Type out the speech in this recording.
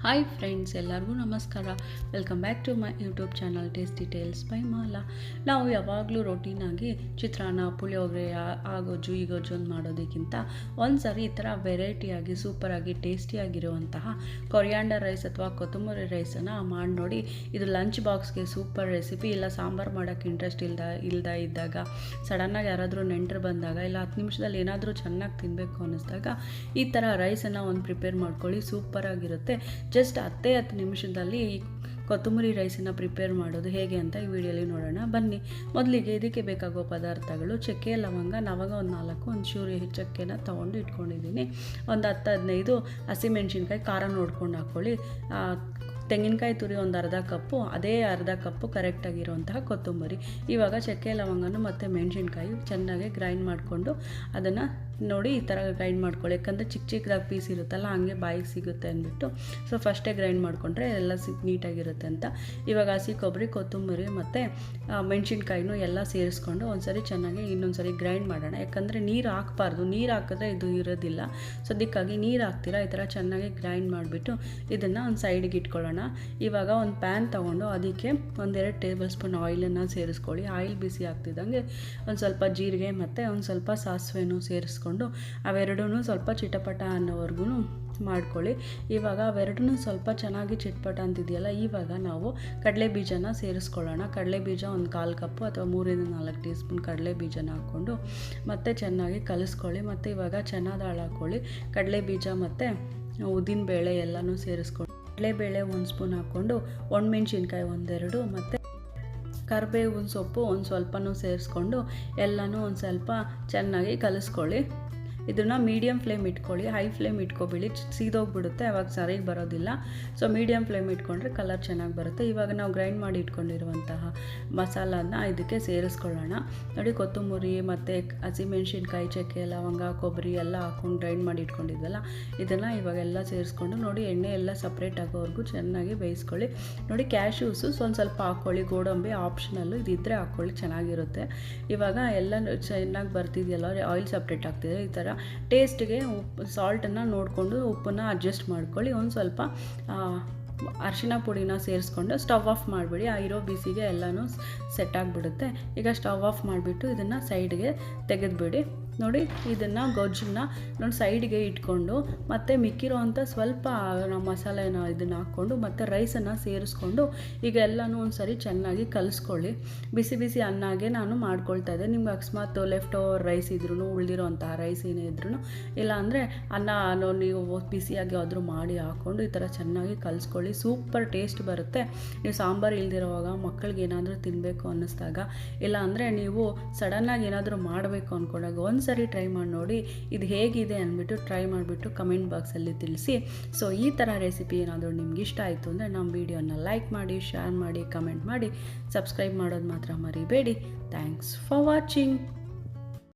Hi friends ಎಲ್ಲರಿಗೂ ನಮಸ್ಕಾರ. Welcome back to my YouTube channel Tasty Tales by Mala ನಾವು ಯಾವಾಗಲೂ ರೊಟೀನಾಗಿ ಚಿತ್ರಾನ್ನ, ಪುಳಿಯೋಗರೆ ಆಗೋಜು ಈ ಗೊಜ್ಜು ಅಂತ ಮಾಡೋದಕ್ಕಿಂತ ಒಂದು ಸಾರಿ ಈ ಥರ ವೆರೈಟಿಯಾಗಿ ಸೂಪರಾಗಿ ಟೇಸ್ಟಿಯಾಗಿರುವಂತಹ ಕೊರಿಯಾಂಡರ್ ರೈಸ್ ಅಥವಾ ಕೊತ್ತಂಬರಿ ರೈಸನ್ನು ಮಾಡಿ ನೋಡಿ. ಇದು ಲಂಚ್ ಬಾಕ್ಸ್ಗೆ ಸೂಪರ್ ರೆಸಿಪಿ ಇಲ್ಲ ಸಾಂಬಾರು ಮಾಡೋಕ್ಕೆ ಇಂಟ್ರೆಸ್ಟ್ ಇಲ್ದ ಇಲ್ದ ಇದ್ದಾಗ ಸಡನ್ನಾಗಿ ಯಾರಾದರೂ ನೆಂಟರು ಬಂದಾಗ, ಇಲ್ಲ ಹತ್ತು ನಿಮಿಷದಲ್ಲಿ ಏನಾದರೂ ಚೆನ್ನಾಗಿ ತಿನ್ನಬೇಕು ಅನ್ನಿಸ್ದಾಗ ಈ ಥರ ರೈಸನ್ನು ಒಂದು ಪ್ರಿಪೇರ್ ಮಾಡ್ಕೊಳ್ಳಿ ಸೂಪರಾಗಿರುತ್ತೆ ಜಸ್ಟ್ ಹತ್ತೇ ಹತ್ತು ನಿಮಿಷದಲ್ಲಿ ಕೊತ್ತಂಬರಿ ರೈಸನ್ನು ಪ್ರಿಪೇರ್ ಮಾಡೋದು ಹೇಗೆ ಅಂತ ಈ ವಿಡಿಯೋಲಿ ನೋಡೋಣ. ಬನ್ನಿ. ಮೊದಲಿಗೆ ಇದಕ್ಕೆ ಬೇಕಾಗುವ ಪದಾರ್ಥಗಳು, ಚಕ್ಕೆ, ಲವಂಗ. ನವಾಗ ಒಂದು ನಾಲ್ಕು, ಒಂದು ಚೂರು ಚಕ್ಕೆನ ತೊಗೊಂಡು ಇಟ್ಕೊಂಡಿದ್ದೀನಿ. ಒಂದು ಹತ್ತು, ಹದಿನೈದು ಹಸಿಮೆಣ್ಸಿನ್ಕಾಯಿ ಖಾರ ನೋಡ್ಕೊಂಡು ಹಾಕ್ಕೊಳ್ಳಿ ತೆಂಗಿನಕಾಯಿ ತುರಿ ಒಂದು ಅರ್ಧ ಕಪ್ಪು, ಅದೇ ಅರ್ಧ ಕಪ್ಪು ಕರೆಕ್ಟಾಗಿರುವಂತಹ ಕೊತ್ತಂಬರಿ. ಇವಾಗ ಚಕ್ಕೆ, ಲವಂಗನೂ ಮತ್ತು ಮೆಣಸಿನ್ಕಾಯಿ ಚೆನ್ನಾಗಿ ಗ್ರೈಂಡ್ ಮಾಡಿಕೊಂಡು ಅದನ್ನು ನೋಡಿ ಈ ಥರ ಗ್ರೈಂಡ್ ಮಾಡ್ಕೊಳ್ಳಿ. ಯಾಕಂದರೆ ಚಿಕ್ಕ ಚಿಕ್ಕದಾಗಿ ಪೀಸ್ ಇರುತ್ತಲ್ಲ, ಹಾಗೆ ಬಾಯಿಗೆ ಸಿಗುತ್ತೆ ಅಂದ್ಬಿಟ್ಟು. ಸೊ ಫಸ್ಟೇ ಗ್ರೈಂಡ್ ಮಾಡಿಕೊಂಡ್ರೆ ಎಲ್ಲ ಸಿ, ನೀಟಾಗಿರುತ್ತೆ ಅಂತ. ಇವಾಗ ಹಸಿ ಕೊಬ್ಬರಿ, ಕೊತ್ತಂಬರಿ ಮತ್ತು ಮೆಣಸಿನ್ಕಾಯಿನೂ ಎಲ್ಲ ಸೇರಿಸ್ಕೊಂಡು ಒಂದ್ಸರಿ ಚೆನ್ನಾಗಿ ಇನ್ನೊಂದು ಸರಿ ಗ್ರೈಂಡ್ ಮಾಡೋಣ. ಯಾಕಂದರೆ ನೀರು ಹಾಕಬಾರ್ದು. ನೀರು ಹಾಕಿದ್ರೆ ಇದು ಇರೋದಿಲ್ಲ. ಸೊ ಅದಕ್ಕಾಗಿ ನೀರು ಹಾಕ್ತೀರಾ? ಈ ಥರ ಚೆನ್ನಾಗಿ ಗ್ರೈಂಡ್ ಮಾಡಿಬಿಟ್ಟು ಇದನ್ನು ಒಂದು ಸೈಡಿಗೆ ಇಟ್ಕೊಳ್ಳೋಣ. ಇವಾಗ ಒಂದು ಪ್ಯಾನ್ ತೊಗೊಂಡು ಅದಕ್ಕೆ ಒಂದೆರಡು ಟೇಬಲ್ ಸ್ಪೂನ್ ಆಯಿಲನ್ನು ಸೇರಿಸ್ಕೊಳ್ಳಿ. ಆಯಿಲ್ ಬಿಸಿ ಆಗ್ತಿದ್ದಂಗೆ ಒಂದು ಸ್ವಲ್ಪ ಜೀರಿಗೆ ಮತ್ತು ಒಂದು ಸ್ವಲ್ಪ ಸಾಸಿವೆನೂ ಸೇರಿಸ್ಕೊಂಡು ಅವೆರಡೂ ಸ್ವಲ್ಪ ಚಿಟಪಟ ಅನ್ನೋವರೆಗೂ ಮಾಡ್ಕೊಳ್ಳಿ. ಇವಾಗ ಅವೆರಡೂ ಸ್ವಲ್ಪ ಚೆನ್ನಾಗಿ ಚಿಟ್ಪಟ ಅಂತಿದೆಯಲ್ಲ, ಇವಾಗ ನಾವು ಕಡಲೆ ಬೀಜನ ಸೇರಿಸ್ಕೊಳ್ಳೋಣ. ಕಡಲೆ ಬೀಜ ಒಂದು ಕಾಲು ಕಪ್ಪು ಅಥವಾ ಮೂರಿಂದ ನಾಲ್ಕು ಟೀ ಸ್ಪೂನ್ ಕಡಲೆ ಬೀಜನ ಹಾಕ್ಕೊಂಡು ಮತ್ತೆ ಚೆನ್ನಾಗಿ ಕಲಿಸ್ಕೊಳ್ಳಿ. ಮತ್ತು ಇವಾಗ ಚೆನ್ನಾಗಿ ಹಾಕ್ಕೊಳ್ಳಿ. ಕಡಲೆ ಬೀಜ ಮತ್ತು ಉದ್ದಿನ ಬೇಳೆ ಎಲ್ಲನೂ ಸೇರಿಸ್ಕೊಂಡು ಕಡಲೆಬೇಳೆ ಒಂದು ಸ್ಪೂನ್ ಹಾಕ್ಕೊಂಡು, ಒಣಮೆಣ್ಸಿನ್ಕಾಯಿ ಒಂದೆರಡು, ಮತ್ತು ಕರಿಬೇವಿನ ಸೊಪ್ಪು ಒಂದು ಸ್ವಲ್ಪನೂ ಸೇರಿಸ್ಕೊಂಡು ಎಲ್ಲನೂ ಒಂದು ಸ್ವಲ್ಪ ಚೆನ್ನಾಗಿ ಕಲಿಸ್ಕೊಳ್ಳಿ. ಇದನ್ನು ಮೀಡಿಯಮ್ ಫ್ಲೇಮ್ ಇಟ್ಕೊಳ್ಳಿ ಹೈ ಫ್ಲೇಮ್ ಇಟ್ಕೊಬೇಡಿ, ಸೀದೋಗ್ಬಿಡುತ್ತೆ, ಅವಾಗ ಸರಿಗೆ ಬರೋದಿಲ್ಲ. ಸೊ ಮೀಡಿಯಮ್ ಫ್ಲೇಮ್ ಇಟ್ಕೊಂಡ್ರೆ ಕಲರ್ ಚೆನ್ನಾಗಿ ಬರುತ್ತೆ. ಇವಾಗ ನಾವು ಗ್ರೈಂಡ್ ಮಾಡಿ ಇಟ್ಕೊಂಡಿರುವಂತಹ ಮಸಾಲಾನ ಇದಕ್ಕೆ ಸೇರಿಸ್ಕೊಳ್ಳೋಣ. ನೋಡಿ, ಕೊತ್ತಂಬರಿ ಮತ್ತು ಹಸಿಮೆಣ್ಸಿನ್ಕಾಯಿ ಚಕ್ಕೆ, ಲವಂಗ, ಕೊಬ್ಬರಿ ಎಲ್ಲ ಹಾಕೊಂಡು ಗ್ರೈಂಡ್ ಮಾಡಿ ಇಟ್ಕೊಂಡಿದ್ವಲ್ಲ ಇದನ್ನು ಇವಾಗೆಲ್ಲ ಸೇರಿಸ್ಕೊಂಡು ನೋಡಿ, ಎಣ್ಣೆ ಎಲ್ಲ ಸಪ್ರೇಟ್ ಆಗೋವರೆಗೂ ಚೆನ್ನಾಗಿ ಬೇಯಿಸ್ಕೊಳ್ಳಿ. ನೋಡಿ ಕ್ಯಾಶ್ಯೂಸು ಒಂದು ಸ್ವಲ್ಪ ಹಾಕ್ಕೊಳ್ಳಿ, ಗೋಡಂಬಿ ಆಪ್ಷನಲ್ಲು ಇದ್ದರೆ ಹಾಕ್ಕೊಳ್ಳಿ, ಚೆನ್ನಾಗಿರುತ್ತೆ. ಇವಾಗ ಎಲ್ಲ ಚೆನ್ನಾಗಿ ಬರ್ತಿದೆಯಲ್ಲ ಆಯಿಲ್ ಸಪ್ರೇಟ್ ಆಗ್ತಿದೆ, ಈ ಥರ ಟೇಸ್ಟ್ಗೆ ಉಪ್ಪು, ಸಾಲ್ಟನ್ನು ನೋಡಿಕೊಂಡು ಉಪ್ಪನ್ನು ಅಡ್ಜಸ್ಟ್ ಮಾಡ್ಕೊಳ್ಳಿ. ಒಂದು ಸ್ವಲ್ಪ ಅರಿಶಿನ ಪುಡಿನ ಸೇರಿಸ್ಕೊಂಡು ಸ್ಟವ್ ಆಫ್ ಮಾಡಿಬಿಡಿ. ಆ, ಇರೋ ಬಿಸಿಗೆ ಎಲ್ಲನೂ ಸೆಟ್ ಆಗಿಬಿಡುತ್ತೆ. ಈಗ ಸ್ಟವ್ ಆಫ್ ಮಾಡಿಬಿಟ್ಟು ಇದನ್ನು ಸೈಡ್ಗೆ ತೆಗೆದುಬಿಡಿ. ನೋಡಿ, ಇದನ್ನು ಗೊಜ್ಜನ್ನ ನೋಡಿ ಸೈಡ್ಗೆ ಇಟ್ಕೊಂಡು, ಮತ್ತು ಮಿಕ್ಕಿರೋ ಅಂಥ ಸ್ವಲ್ಪ ನಾವು ಮಸಾಲೆನ ಇದನ್ನು ಹಾಕ್ಕೊಂಡು, ಮತ್ತು ರೈಸನ್ನು ಸೇರಿಸ್ಕೊಂಡು, ಈಗ ಎಲ್ಲನೂ ಒಂದು ಸರಿ ಚೆನ್ನಾಗಿ ಕಲಿಸ್ಕೊಳ್ಳಿ. ಬಿಸಿ ಬಿಸಿ ಅನ್ನಾಗೆ ನಾನು ಮಾಡ್ಕೊಳ್ತಾ ಇದ್ದೆ. ನಿಮ್ಗೆ ಅಕಸ್ಮಾತ್ ಲೆಫ್ಟ್ ಓವರ್ ರೈಸ್ ಇದ್ರೂ ಉಳಿದಿರೋಂತಹ ರೈಸ್ ಏನೇ ಇದ್ರೂ ಇಲ್ಲ ಅಂದರೆ ಅನ್ನ ನೀವು ಬಿಸಿಯಾಗಿ ಆದರೂ ಮಾಡಿ ಹಾಕ್ಕೊಂಡು ಈ ಥರ ಚೆನ್ನಾಗಿ ಕಲಿಸ್ಕೊಳ್ಳಿ. ಸೂಪರ್ ಟೇಸ್ಟ್ ಬರುತ್ತೆ. ನೀವು ಸಾಂಬಾರು ಇಲ್ದಿರೋವಾಗ ಮಕ್ಕಳಿಗೆ ಏನಾದರೂ ತಿನ್ನಬೇಕು ಅನ್ನಿಸ್ದಾಗ, ಇಲ್ಲ ಅಂದರೆ ನೀವು ಸಡನ್ನಾಗಿ ಏನಾದರೂ ಮಾಡಬೇಕು ಅಂದ್ಕೊಂಡಾಗ ಒಂದು ಸರಿ ಟ್ರೈ ಮಾಡಿ ನೋಡಿ, ಇದು ಹೇಗಿದೆ ಅಂದ್ಬಿಟ್ಟು ಟ್ರೈ ಮಾಡಿಬಿಟ್ಟು ಕಮೆಂಟ್ ಬಾಕ್ಸಲ್ಲಿ ತಿಳಿಸಿ. ಸೊ ಈ ಥರ ರೆಸಿಪಿ ಏನಾದರೂ ನಿಮ್ಗೆ ಇಷ್ಟ ಆಯಿತು ಅಂದರೆ ನಮ್ಮ ವೀಡಿಯೋನ ಲೈಕ್ ಮಾಡಿ ಶೇರ್ ಮಾಡಿ ಕಮೆಂಟ್ ಮಾಡಿ ಸಬ್ಸ್ಕ್ರೈಬ್ ಮಾಡೋದು ಮಾತ್ರ ಮರಿಬೇಡಿ. Thanks for watching